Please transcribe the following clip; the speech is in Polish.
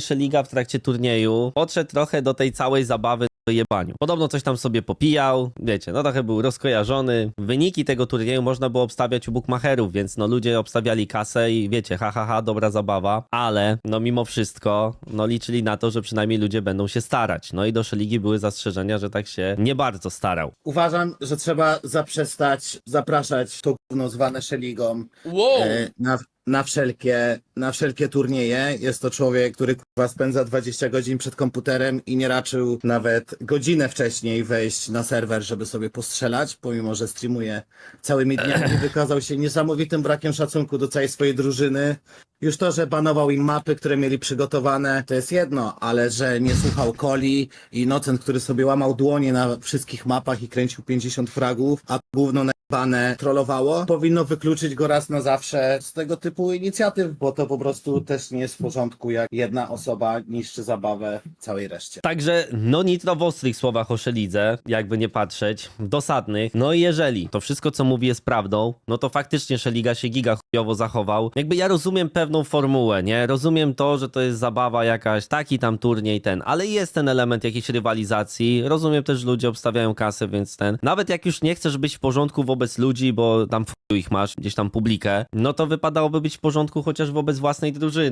Szeliga w trakcie turnieju podszedł trochę do tej całej zabawy do jebaniu. Podobno coś tam sobie popijał, wiecie, no trochę był rozkojarzony. Wyniki tego turnieju można było obstawiać u bookmacherów, więc no ludzie obstawiali kasę i wiecie, ha, ha, ha, dobra zabawa, ale no mimo wszystko, no liczyli na to, że przynajmniej ludzie będą się starać. No i do Szeligi były zastrzeżenia, że tak się nie bardzo starał. Uważam, że trzeba zaprzestać zapraszać to gówno zwane szeligą Wow! e, na, na, wszelkie, na wszelkie turnieje. Jest to człowiek, który kurwa spędza 20 godzin przed komputerem i nie raczył nawet godzinę wcześniej wejść na serwer, żeby sobie postrzelać, pomimo że streamuje całymi dniami. Wykazał się niesamowitym brakiem szacunku do całej swojej drużyny. Już to, że banował im mapy, które mieli przygotowane, to jest jedno, ale że nie słuchał Coli i Nocent, który sobie łamał dłonie na wszystkich mapach i kręcił 50 fragów, a gówno najebane trollowało, powinno wykluczyć go raz na zawsze z tego typu inicjatyw, bo to po prostu też nie jest w porządku, jak jedna osoba niszczy zabawę całej reszcie. Także, no nitro w ostrych słowach o Szelidze, jakby nie patrzeć, dosadnych. No i jeżeli to wszystko, co mówi jest prawdą, no to faktycznie Szeliga się giga chujowo zachował. Jakby ja rozumiem pewną formułę, nie? Rozumiem to, że to jest zabawa jakaś, taki tam turniej, ten, ale jest ten element jakiejś rywalizacji. Rozumiem też, że ludzie obstawiają kasę, więc ten. Nawet jak już nie chcesz być w porządku wobec ludzi, bo tam w ich masz, gdzieś tam publikę, no to wypadałoby być w porządku chociaż wobec własnej drużyny.